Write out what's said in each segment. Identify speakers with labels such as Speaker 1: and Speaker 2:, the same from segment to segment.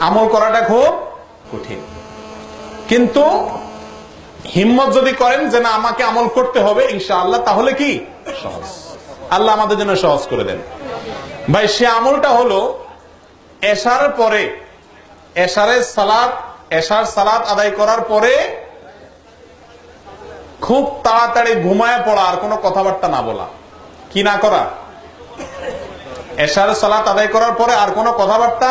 Speaker 1: আমল করাটা খুব কঠিন। কিন্তু হিম্মত যদি করেন যে না, আমাকে আমল করতে হবে ইনশাআল্লাহ, তাহলে কি? সহজ। আল্লাহ আমাদের জন্য সহজ করে দেন। ভাই, সে আমলটা হলো এশার পরে এশারের সালাদ এশার সালাদ আদায় করার পরে খুব তাড়াতাড়ি ঘুমায় পড়া আর কোনো কথাবার্তা না বলা। কি না করা? এশার সালাত আদায় করার পরে আর কোনো কথাবার্তা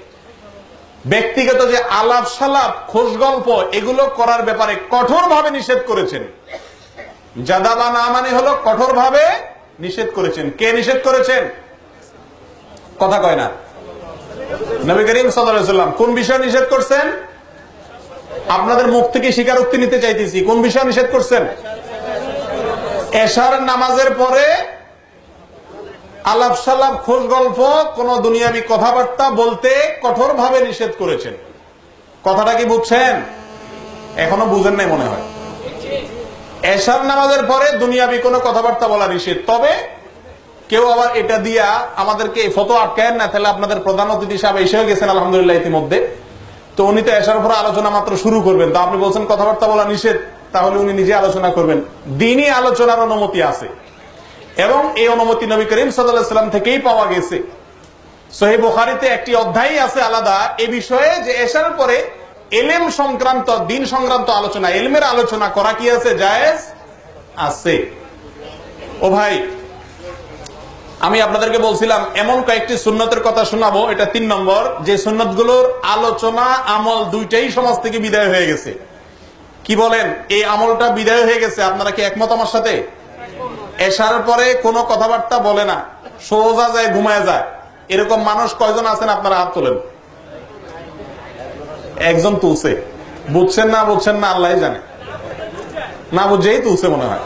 Speaker 1: ব্যক্তিগত যে আলাপ সালাপ খোঁজ গল্প, এগুলো করার ব্যাপারে কঠোরভাবে নিষেধ করেছেন। জাদাবা না মানে হলো কঠোরভাবে নিষেধ করেছেন। কে নিষেধ করেছেন? কথা কয় না। নবী করিম সাল্লাম কোন বিষয় নিষেধ করছেন? আপনাদের মুখ থেকে স্বীকারোক্তি নিতে চাইতেছি। কোন বিষয় নিষেধ করছেন? এশার নামাজের পরে আলাপ সালাপ, খোঁজ গল্প, কোন দুনিয়াবি কথাবার্তা বলতে কঠোরভাবে নিষেধ করেছেন। কথাটা কি বুঝছেন? এখনও বুঝেন নাই মনে হয়। এশার নামাজের পরে দুনিয়াবি কোনো কথাবার্তা বলা নিষেধ। তবে কেউ আবার এটা দিয়া আমাদেরকে এই ফটো আটকায়েন না, তাহলে আপনাদের প্রধান অতিথি সাহেব এসেও গেছেন আলহামদুলিল্লাহ ইতিমধ্যে। তো উনি তো এসার উপর আলোচনা মাত্র শুরু করবেন। তো আপনি বলছেন কথাবার্তা বলা নিষেধ, তাহলে উনি নিজে আলোচনা করবেন। দিনই আলোচনার অনুমতি আছে। এবং এই অনুমতি নবী করিম সাল্লাম থেকেই পাওয়া গেছে। সহি বুখারিতে একটি অধ্যায় আছে আলাদা, এ বিষয়ে যে এসার পরে এলেম সংক্রান্ত, দিন সংক্রান্ত আলোচনা, এলমের আলোচনা করা কি আছে? জায়েজ আছে। ও ভাই, আমি আপনাদেরকে বলছিলাম, এমন কয়েকটি সুন্নতের কথা শোনাবো, এটা তিন নম্বর। যে সুন্নতগুলোর আলোচনা, আমল দুইটাই সমাজ থেকে বিদায় হয়ে গেছে। কি বলেন? এই আমলটা বিদায় হয়ে গেছে, আপনারা কি একমত আমার সাথে? এসার পরে কোনো কথাবার্তা বলে না। সোজা যায়, ঘুমায় যায়। এরকম মানুষ কয়জন আছেন? আপনারা হাত তোলেন। একজন তুলছে। বুঝছেন না বুঝছেন না আল্লাহ জানে। না বুঝেই তুলছে মনে হয়।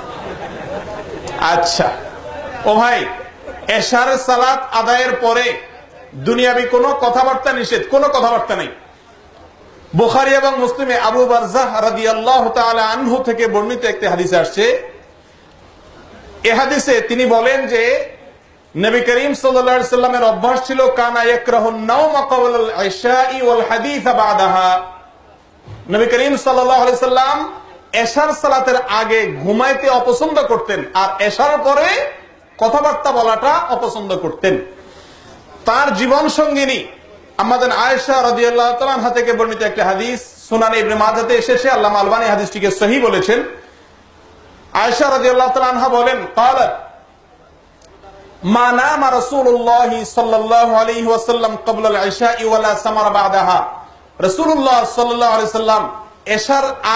Speaker 1: আচ্ছা। ও ভাই, এশার সালাত আদায়ের পরে দুনিয়াবি কোনো কথাবার্তা নিষেধ? কোনো কথাবার্তা নেই। বুখারি এবং মুসলিমে আবু বারজাহ রাদিয়াল্লাহু তাআলা আনহু থেকে বর্ণিত একটি হাদিসে আসছে এ হাদিসে তিনি বলেন যে, নবী করিম সাল্লামের অভ্যাস ছিল, কানা নবী করিম সাল্লাম এশার সালাতের আগে ঘুমাইতে অপছন্দ করতেন আর এশার পরে কথাবার্তা বলাটা অপছন্দ করতেন। তার জীবন সঙ্গিনী আমাদের আয়েশা রাদিয়াল্লাহু থেকে বর্ণিত একটা হাদিস, সুনান ইবনে মাজাতে এসেছে, আল্লামা আলবানী হাদিসটিকে সহি বলেছেন। আয়সা রাজি আল্লাহ তালহা বলেন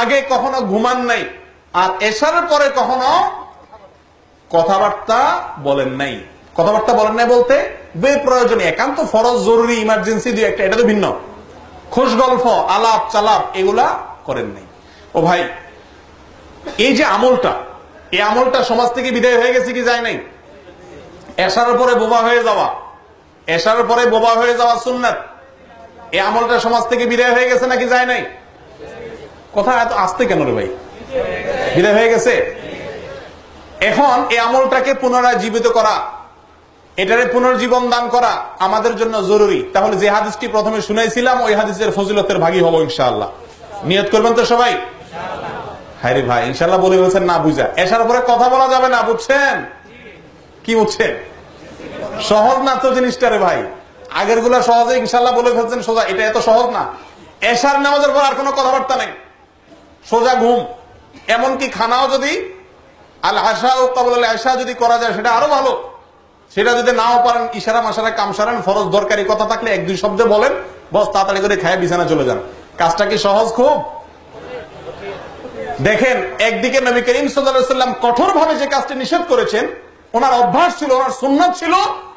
Speaker 1: আগে কখনো ঘুমান নাই, আর পরে কখনো কথাবার্তা বলেন নাই। কথাবার্তা বলেন নাই বলতে বে প্রয়োজনে একান্ত ফরজ, জরুরি ইমার্জেন্সি দুই একটা, এটা তো ভিন্ন। খোশ গল্প আলাপ চালাপ এগুলা করেন নাই। ও ভাই, এই যে আমলটা এই আমলটা সমাজ থেকে বিদায় হয়ে গেছে কি যায় নাই? এশার পরে বোবা হয়ে যাওয়া। এশার পরে বোবা হয়ে যাওয়া সুন্নাত। এই আমলটা সমাজ থেকে বিদায় হয়ে গেছে নাকি যায় নাই? কথা এত আসতে কেন রে ভাই? বিদায় হয়ে গেছে? এখন এই আমলটাকে পুনরায় জীবিত করা, এটারে পুনর্জীবন দান করা আমাদের জন্য জরুরি। তাহলে যে হাদিসটি প্রথমে শুনাইছিলাম, ওই হাদিসের ফজিলতের ভাগী হব ইনশাআল্লাহ। নিয়ত করবেন তো সবাই? হ্যাঁ ভাই, ইনশাল্লাহ বলে বলছেন না বুঝা। এসার পরে কথা বলা যাবে না, বুঝছেন? কি বুঝছেন? সহজ না তো জিনিসটা রে ভাই? আগেরগুলা সহজে ইনশাল্লাহ বলে ফেলছেন সোজা, এটা এত সহজ না। এসার নামাজের পর আর কোনো কথাবার্তা নেই। সোজা ঘুম। এমনকি খানাও যদি আল আশা ও কবল আশা যদি করা যায়, সেটা আরও ভালো। সেটা যদি নাও পারেন, ইশারা মাসারা কাম সারেন, ফরজ দরকারি কথা থাকলে এক দুই শব্দে বলেন, বস তাড়াতাড়ি করে খায় বিছানা চলে যান। কাজটা কি সহজ খুব? দেখেন, একদিকে নবী করিম সাল্লাম কঠোর ভাবে যে কাজটি নিষেধ করেছেন, ওনার অভ্যাস ছিল, ওনার সুন্নত ছিল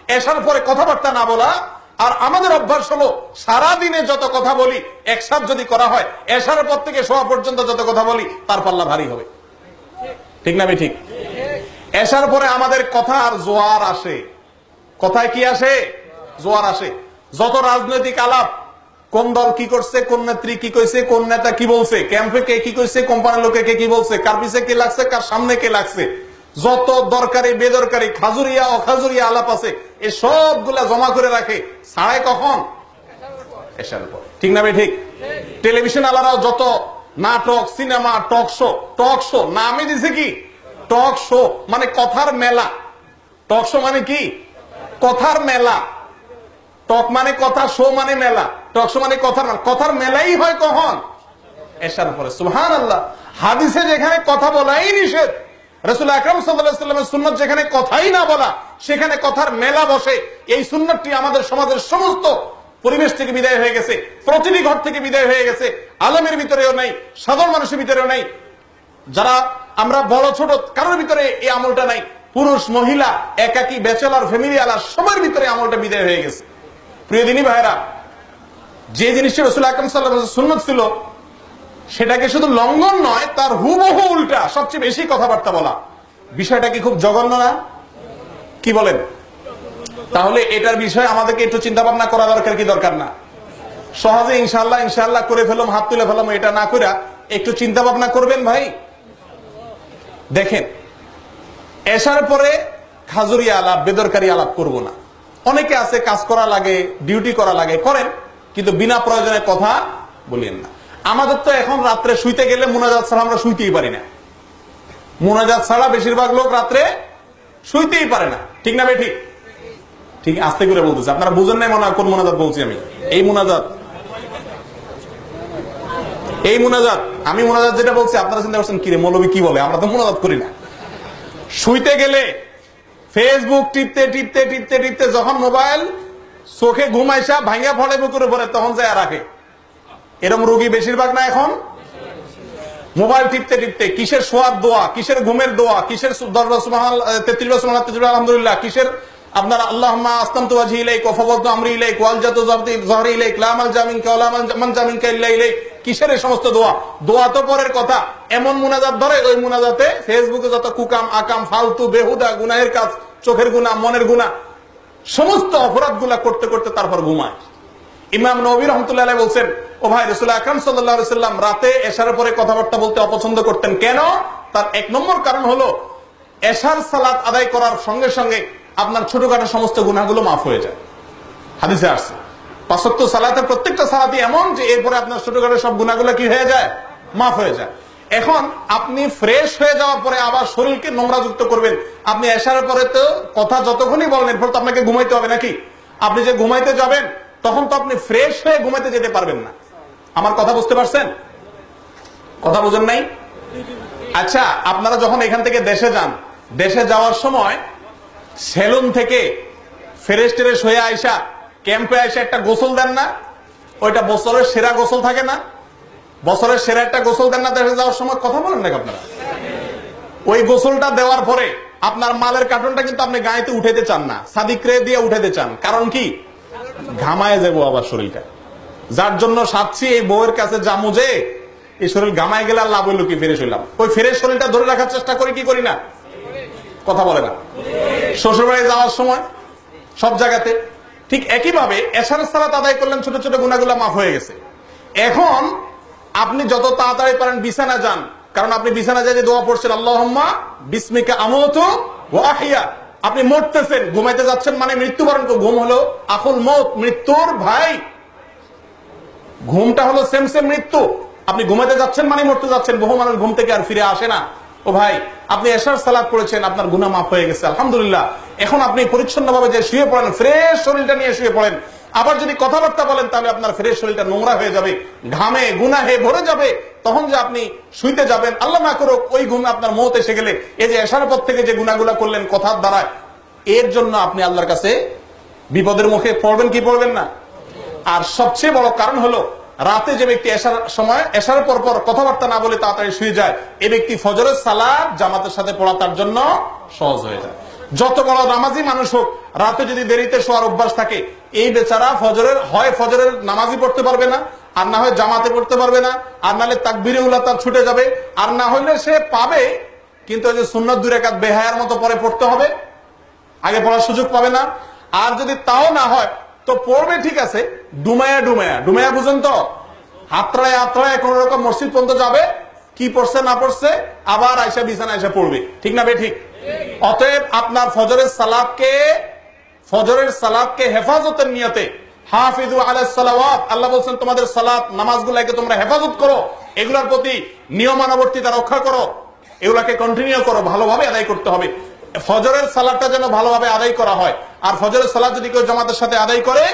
Speaker 1: এসার পরে কথাবার্তা না বলা, আর আমাদের অভ্যাস হলো সারা দিনে যত কথা বলি, একসাথ যদি করা হয়, এসার পর থেকে শোয়া পর্যন্ত যত কথা বলি, তার পাল্লা ভারী হবে। ঠিক না ঠিক? এসার পরে আমাদের কথা আর জোয়ার আসে। কথায় কি আসে? জোয়ার আসে। যত রাজনৈতিক আলাপ কোন দল কি করছে, কোন নেত্রী কি কইছে, কোন নেতা কি বলছে, ক্যাম্পে কে কি কইছে, কোম্পানির লোকে কে কি বলছে, কার পিছে কে লাগছে, কার সামনে কে লাগছে, যত দরকারি, বেদরকারি, খাজুরিয়া, অখাজুরিয়া আলাপ আছে এই সবগুলা জমা করে রাখে ছাড়াই কখন? এসার পর ঠিক না ভাই, ঠিক? টেলিভিশন আলারাও যত নাটক, cinema, talk show talk show, নামই দিছে কি? টক শো মানে কথার মেলা। টক শো মানে কি? কথার মেলা। টক মানে কথা, শো মানে মেলা। শো মানে কথার মেলা কথার মেলাই হয় কখন? এসার পরে। সুহান আল্লাহ হাদিসে যেখানে কথা বলাই নিষেধ, রসুল আকরম সাল্লামের সুন্নত যেখানে কথাই না বলা, সেখানে কথার মেলা বসে। এই সুন্নতটি আমাদের সমাজের সমস্ত পরিবেশ থেকে বিদায় হয়ে গেছে, প্রতিটি ঘর থেকে বিদায় হয়ে গেছে, আলমের ভিতরেও নাই, সাধারণ মানুষের ভিতরেও নাই। যারা আমরা বড় ছোট, কারোর ভিতরে এই আমলটা নাই। পুরুষ, মহিলা, একাকি, ব্যাচেলার ফ্যামিলি আলা সবার ভিতরে আমলটা বিদায় হয়ে গেছে। প্রিয় দিনী ভাইরা যে জিনিসটা রসুল আকরম সাল্লাহ সুন্নত ছিল, সেটাকে শুধু লঙ্ঘন নয়, তার হুবহু উল্টা সবচেয়ে বেশি কথাবার্তা বলা। বিষয়টা কি খুব জঘন্য না? কি বলেন? তাহলে এটার বিষয়ে আমাদেরকে একটু চিন্তা ভাবনা করা দরকার, কি দরকার না? সহজে ইনশাল্লাহ ইনশাল্লাহ করে ফেলাম, হাত তুলে ফেলাম, এটা না করে একটু চিন্তা ভাবনা করবেন ভাই। দেখেন, এসার পরে খাজুরি আলাপ, বেদরকারি আলাপ করব না। অনেকে আছে, কাজ করা লাগে, ডিউটি করা লাগে, করেন। কিন্তু বিনা প্রয়োজনে কথা বলিয়েন না। আমাদের তো এখন রাত্রে শুইতে গেলে মোনাজাত ছাড়া আমরা শুইতেই পারি না। মোনাজাত ছাড়া বেশিরভাগ লোক রাত্রে শুইতেই পারে না। ঠিক না বে ঠিক? ঠিক, আস্তে করে বলতেছে। আপনারা বুঝেন নাই মনে কোন মোনাজাত বলছি আমি। এই মোনাজাত। এই মোনাজাত। আমি মোনাজাত যেটা বলছি, আপনারা চিন্তা করছেন, কিরে মৌলবী, কি বলে? আমরা তো মোনাজাত করি না। শুইতে গেলে ফেসবুক টিপতে টিপতে টিপতে টিপতে, যখন মোবাইল চোখে ঘুমাইসা ভাঙ্গা ফলে বুকুরে পরে তখন যায় রাখে। এরকম রোগী বেশিরভাগ না এখন? মোবাইল টিপতে টিপতে, কিসের সোয়াদ দোয়া, কিসের ঘুমের দোয়া, কিসের আলহামদুলিল্লাহ, কিসের আপনার আল্লাহ কিসের সমস্ত দোয়া? দোয়া তো পরের কথা। এমন মুনাজাত ধরে, ওই মুনাজাতে ফেসবুকে যত কুকাম, আকাম, ফালতু, বেহুদা, গুনাহের কাজ, চোখের গুনাহ, মনের গুনাহ সমস্ত অপরাধগুলা করতে করতে তারপর ঘুমায়। ইমাম নবী রহমতুল্লাহ বলছেন, ও ভাই রসুল আকরাম সাল্লাম রাতে এশার পরে কথাবার্তা বলতে অপছন্দ করতেন। কেন? তার এক নম্বর কারণ হলো, এশার সালাত আদায় করার সঙ্গে সঙ্গে আপনার ছোটখাটো সমস্ত গুনাহগুলো মাফ হয়ে যায়। হাদিসে আসছে পাঁচত্ব সালাতের প্রত্যেকটা সালাতি এমন যে এরপরে আপনার ছোটখাটো সব গুনাহগুলো কি হয়ে যায়? মাফ হয়ে যায়। এখন আপনি ফ্রেশ হয়ে যাওয়ার পরে আবার শরীরকে নোংরা যুক্ত করবেন। আপনি আসার পরে তো কথা যতক্ষণই বলেন, এরপর তো আপনাকে ঘুমাইতে হবে নাকি? আপনি যে ঘুমাইতে যাবেন, তখন তো আপনি ফ্রেশ হয়ে ঘুমাইতে যেতে পারবেন না। আমার কথা বুঝতে পারছেন? কথা বুঝেন নাই? আচ্ছা আপনারা যখন এখান থেকে দেশে যান, দেশে যাওয়ার সময় সেলুন থেকে ফ্রেশ টেরেশ হয়ে আইসা ক্যাম্পে আইসা একটা গোসল দেন না? ওইটা বছরের সেরা গোসল থাকে না? বছরের সেরা একটা গোসল দেন না দেশে যাওয়ার সময় কথা বলেন নাকি আপনারা? ওই গোসলটা দেওয়ার পরে আপনার মালের কার্টনটা কিন্তু আপনি গায়েতে উঠাইতে চান না সাদিকরে দিয়ে উঠাইতে চান। কারণ কি? ঘামায় যাব আবার শরীরটা। যার জন্য সাচ্ছি এই বউয়ের কাছে জামু যে, এই শরীর ঘামায় গেলে আর লাভ হইল কি? ফেরে হইলাম ওই ফেরে শরীরটা ধরে রাখার চেষ্টা করি, কি করি না? কথা বলে না। শ্বশুর বাড়ি যাওয়ার সময় সব জায়গাতে ঠিক একইভাবে এসার সালাত আদায় করলেন, ছোট ছোট গুণাগুলা মাফ হয়ে গেছে। এখন আপনি যত তাড়াতাড়ি পারেন বিছানা যান। কারণ আপনি বিছানা যায় যে দোয়া পড়ছেন, আল্লাহম্মা বিস্মিকা আমত ও আহিয়া। আপনি মরতেছেন, ঘুমাইতে যাচ্ছেন মানে মৃত্যুবরণ ঘুম হলো আকুল মত মৃত্যুর ভাই। ঘুমটা হলো সেম সেম মৃত্যু। আপনি ঘুমাতে যাচ্ছেন মানে মরতে যাচ্ছেন, বহু মানুষ ঘুম থেকে আর ফিরে আসে না। ও ভাই, আপনি এশার সালাদ করেছেন আপনার গুনা মাফ হয়ে গেছে, আলহামদুলিল্লাহ। এখন আপনি পরিচ্ছন্ন ভাবে যে শুয়ে পড়েন, ফ্রেশ শরীরটা নিয়ে শুয়ে পড়েন। আবার যদি কথাবার্তা বলেন, তাহলে আপনার ফ্রেশ শরীরটা নোংরা হয়ে যাবে, ঘামে গুনা গুনাহে ভরে যাবে, তখন যে আপনি শুইতে যাবেন, আল্লাহ না করুক, ওই ঘুমে আপনার মত এসে গেলে, এই যে এশার পর থেকে যে গুনাগুলা করলেন, কথার দ্বারায়, এর জন্য আপনি আল্লাহর কাছে বিপদের মুখে পড়বেন কি পড়বেন না? আর সবচেয়ে বড় কারণ হলো, রাতে যে ব্যক্তি এসার সময় এসার পর পর কথাবার্তা না বলে তাড়াতাড়ি শুয়ে যায় এই ব্যক্তি ফজরের সালাদ জামাতের সাথে পড়া তার জন্য সহজ হয়ে যায়। যত বড় নামাজি মানুষ হোক, রাতে যদি দেরিতে শোয়ার অভ্যাস থাকে, এই বেচারা ফজরের, হয় ফজরের নামাজি পড়তে পারবে না, আর না হয় জামাতে পড়তে পারবে না, আর নাহলে তাকবিরে উল্লাহ তার ছুটে যাবে, আর না হলে সে পাবে, কিন্তু ওই যে সুন্নত দূরে কাজ বেহায়ার মতো পরে পড়তে হবে, আগে পড়ার সুযোগ পাবে না, আর যদি তাও না হয়, তো পড়বে ঠিক আছে, ডুমায়া ডুমায়া ডুমায়া বুঝেন তো, হাতড়ায় হাতড়ায় কোন রকম মসজিদ পর্যন্ত যাবে, কি পড়ছে না পড়ছে, আবার আয়সা বিছানা আয়সা পড়বে, ঠিক না বে ঠিক? অতএব আপনার ফজরের সালাদকে ফজরের সালাদকে হেফাজতের নিয়তে হাফিজু আলাহ সালাওয়াত, আল্লাহ বলছেন, তোমাদের সালাত, নামাজগুলাকে তোমরা হেফাজত করো। এগুলোর প্রতি নিয়মানুবর্তিতা রক্ষা করো। এগুলাকে কন্টিনিউ করো। ভালোভাবে আদায় করতে হবে। ফজরের সালাদটা যেন ভালোভাবে আদায় করা হয়। আর ফজরের সালাদ যদি কেউ জামাতের সাথে আদায় করে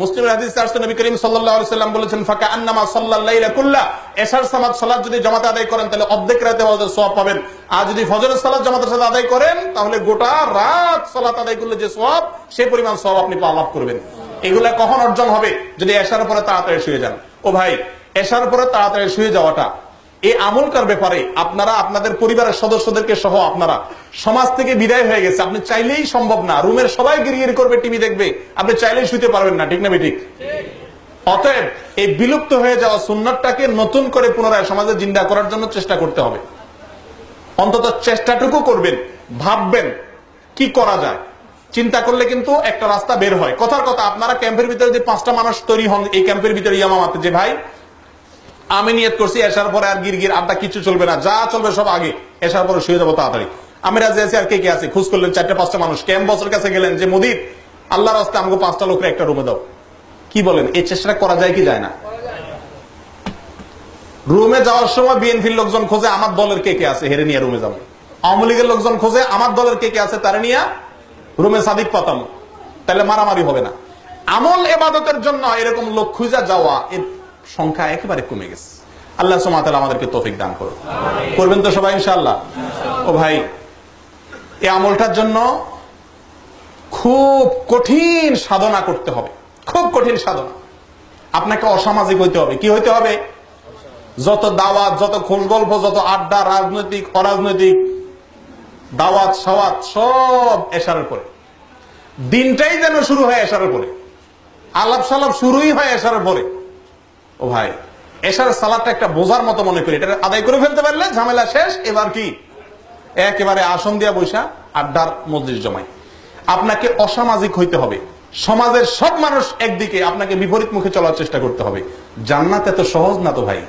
Speaker 1: হাদিস আসছে নবী করিম সাল্লাল্লাহু আলাইহি সাল্লাম বলেছেন ফাকা আন্নামা সাল্লাল্লাইলা কুল্লা। এশার সালাত যদি জামাতে আদায় করেন, তাহলে অর্ধেক রাতে সওয়াব পাবেন। আর যদি ফজরের সালাত জামাতের সাথে আদায় করেন, তাহলে গোটা রাত সালাত আদায় করলে যে সওয়াব, সেই পরিমাণ সওয়াব আপনি লাভ করবেন। এগুলা কখন অর্জন হবে? যদি এশার পরে তাড়াতাড়ি শুয়ে যান। ও ভাই, এশার পরে তাড়াতাড়ি শুয়ে যাওয়াটা এই আমলটার ব্যাপারে আপনারা, আপনাদের পরিবারের সদস্যদেরকে সহ আপনারা, সমাজ থেকে বিদায় হয়ে গেছে। আপনি চাইলেই সম্ভব না। রুমের সবাই গিরিগিরি করবে, টিভি দেখবে। আপনি চাইলেই শুতে পারবেন না, ঠিক না ঠিক অতএব এই বিলুপ্ত হয়ে যাওয়া সুন্নতটাকে নতুন করে পুনরায় সমাজে জিন্দা করার জন্য চেষ্টা করতে হবে। অন্তত চেষ্টাটুকু করবেন, ভাববেন কি করা যায়। চিন্তা করলে কিন্তু একটা রাস্তা বের হয়। কথার কথা, আপনারা ক্যাম্পের ভিতরে যে পাঁচটা মানুষ তৈরি হন, এই ক্যাম্পের ভিতরে ইয়ামামাতে যে ভাই আমি নিয়ত করছি, এসার পরে আর গির গির আড্ডা কিছু চলবে না, যা চলবে সব আগে। এসার পরে শুয়ে যাব তাড়াতাড়ি। আমি রাজি আছি, আর কে কে আছে? খোঁজ করলেন চারটে, পাঁচটা মানুষ। ক্যাম্প বসের কাছে গেলেন যে, মোদির আল্লাহ রাস্তে আমাকে পাঁচটা লোকের একটা রুমে দাও। কি বলেন? এই চেষ্টাটা করা যায় কি যায় না? রুমে যাওয়ার সময় বিএনপির লোকজন খোঁজে, আমার দলের কে কে আছে? হেরে নিয়ে রুমে যাব। আওয়ামী লীগের লোকজন খোঁজে, আমার দলের কে কে আছে? তারা নিয়ে রুমে সাদিক পাতাম তাহলে মারামারি হবে না। আমল এবাদতের জন্য এরকম লোক খুঁজা যাওয়া সংখ্যা একেবারে কমে গেছে। আল্লাহ সোমাতাল আমাদেরকে তৌফিক দান করো করবেন তো সবাই ইনশাল্লাহ ও ভাই, এই আমলটার জন্য খুব কঠিন সাধনা করতে হবে। খুব কঠিন সাধনা। আপনাকে অসামাজিক হইতে হবে। কি হইতে হবে? যত দাওয়াত, যত খোঁজ গল্প যত আড্ডা, রাজনৈতিক, অরাজনৈতিক, দাওয়াত, সাওয়াত, সব এশারের পরে দিনটাই যেন শুরু হয় এশারের পরে আলাপ সালাপ শুরুই হয় এশারের পরে ও ভাই, এশার সালাদটা একটা বোঝার মতো মনে করি। এটা আদায় করে ফেলতে পারলে ঝামেলা শেষ। এবার কি? একেবারে আসন দিয়া বৈশা আড্ডার মজলিস জমাই। আপনাকে অসামাজিক হইতে হবে। সমাজের সব মানুষ একদিকে, আপনাকে বিপরীত মুখে চলার চেষ্টা করতে হবে। জান্নাত এত সহজ না তো ভাই?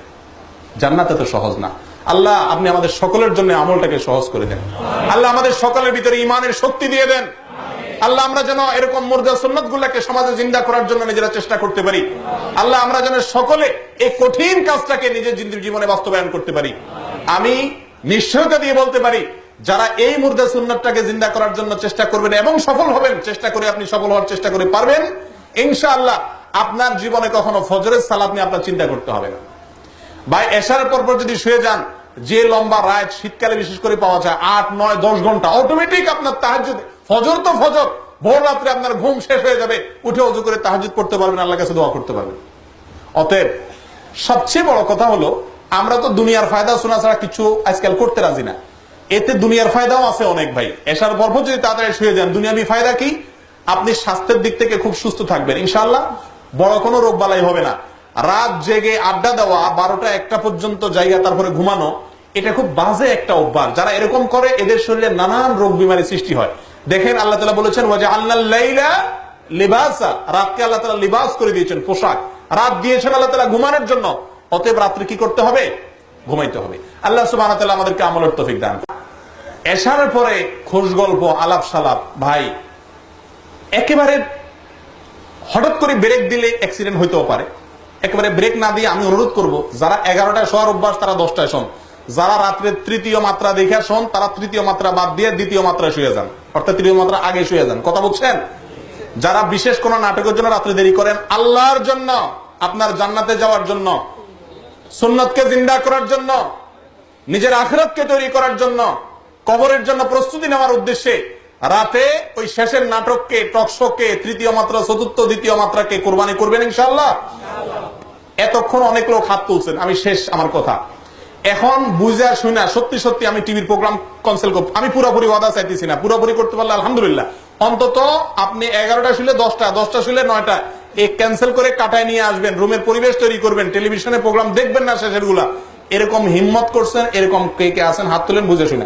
Speaker 1: জান্নাত এত সহজ না। আল্লাহ, আপনি আমাদের সকলের জন্য আমলটাকে সহজ করে দেন। আল্লাহ আমাদের সকলের ভিতরে ইমানের শক্তি দিয়ে দেন। আল্লাহ আমরা যেন এরকম মুর্দা সুন্নত গুলাকে সমাজে জিন্দা করার জন্য নিজেরা চেষ্টা করতে পারি। আল্লাহ আমরা যেন সকলে এই কঠিন কাজটাকে নিজের জিন্দির জীবনে বাস্তবায়ন করতে পারি। আমি নিশ্চয়তা দিয়ে বলতে পারি, যারা এই মুর্দা সুন্নতটাকে জিন্দা করার জন্য চেষ্টা করবেন এবং সফল হবেন, চেষ্টা করে আপনি সফল হওয়ার চেষ্টা করে পারবেন, ইনশাআল্লাহ আপনার জীবনে কখনো ফজরের সালাদ নিয়ে আপনার চিন্তা করতে হবে না। ভাই এসার পর পর যদি শুয়ে যান, যে লম্বা রাত শীতকালে বিশেষ করে পাওয়া যায় আট, নয়, দশ ঘণ্টা অটোমেটিক আপনার তাহাজুদ ফজর তো ফজর। ভোর রাত্রে আপনার ঘুম শেষ হয়ে যাবে, উঠে অজু করে তাহাজুদ করতে পারবেন আল্লাহ কাছে দোয়া করতে পারবেন। অতএব, সবচেয়ে বড় কথা হলো, আমরা তো দুনিয়ার ফায়দা শোনা ছাড়া কিছু আজকাল করতে রাজি না। এতে দুনিয়ার ফায়দাও আছে অনেক ভাই। এসার পর যদি তাড়াতাড়ি শুয়ে যান, দুনিয়াবি ফায়দা কি? আপনি স্বাস্থ্যের দিক থেকে খুব সুস্থ থাকবেন ইনশাল্লাহ বড় কোনো রোগ বালাই হবে না। রাত জেগে আড্ডা দেওয়া, বারোটা একটা পর্যন্ত জায়গা তারপরে ঘুমানো, এটা খুব বাজে একটা অভ্যাস। যারা এরকম করে, এদের শরীরে নানান রোগ বিমারি সৃষ্টি হয়। দেখেন আল্লাহ তালা বলেছেন আল্লাহ রাতকে আল্লাহ তালা লিবাস করে দিয়েছেন, পোশাক। রাত দিয়েছেন আল্লাহ তালা ঘুমানোর জন্য। অতএব রাত্রে কি করতে হবে? ঘুমাইতে হবে। আল্লাহ সুবাহ আমাদেরকে আমলের তফিক দান এসার পরে খোঁজ গল্প, আলাপ সালাপ, ভাই, একেবারে হঠাৎ করে ব্রেক দিলে অ্যাক্সিডেন্ট হইতেও পারে। একেবারে ব্রেক না দিয়ে আমি অনুরোধ করব, যারা এগারোটায় শোয়ার অভ্যাস, তারা দশটায় শোন। যারা রাত্রে তৃতীয় মাত্রা দেখে শোন, তারা তৃতীয় মাত্রা বাদ দিয়ে দ্বিতীয় মাত্রায় শুয়ে যান। অর্থাৎ তৃতীয় মাত্রা আগে শুয়ে যান। কথা বলছেন? যারা বিশেষ কোন নাটকের জন্য রাত্রে দেরি করেন, আল্লাহর জন্য, আপনার জান্নাতে যাওয়ার জন্য, সুন্নতকে জিন্দা করার জন্য, নিজের আখরাতকে তৈরি করার জন্য, কবরের জন্য প্রস্তুতি নেওয়ার উদ্দেশ্যে রাতে ওই শেষের নাটককে টকশোকে তৃতীয় মাত্রা, চতুর্থ, দ্বিতীয় মাত্রাকে কোরবানি করবেন ইনশাল্লাহ এতক্ষণ অনেক লোক হাত তুলছেন, আমি শেষ আমার কথা। এখন বুঝা শুনা সত্যি সত্যি আমি টিভির প্রোগ্রাম ক্যান্সেল করব। আমি পুরোপুরি ওয়াদা চাইতেছি না, পুরোপুরি করতে পারলে আলহামদুলিল্লাহ। অন্তত আপনি এগারোটা শুলে দশটা দশটা শুলে নয়টা, এ ক্যান্সেল করে কাটায় নিয়ে আসবেন, রুমের পরিবেশ তৈরি করবেন টেলিভিশনে প্রোগ্রাম দেখবেন না শেষেরগুলা এরকম হিম্মত করছেন, এরকম কে কে আছেন, হাত তুলেন, বুঝে শুনে।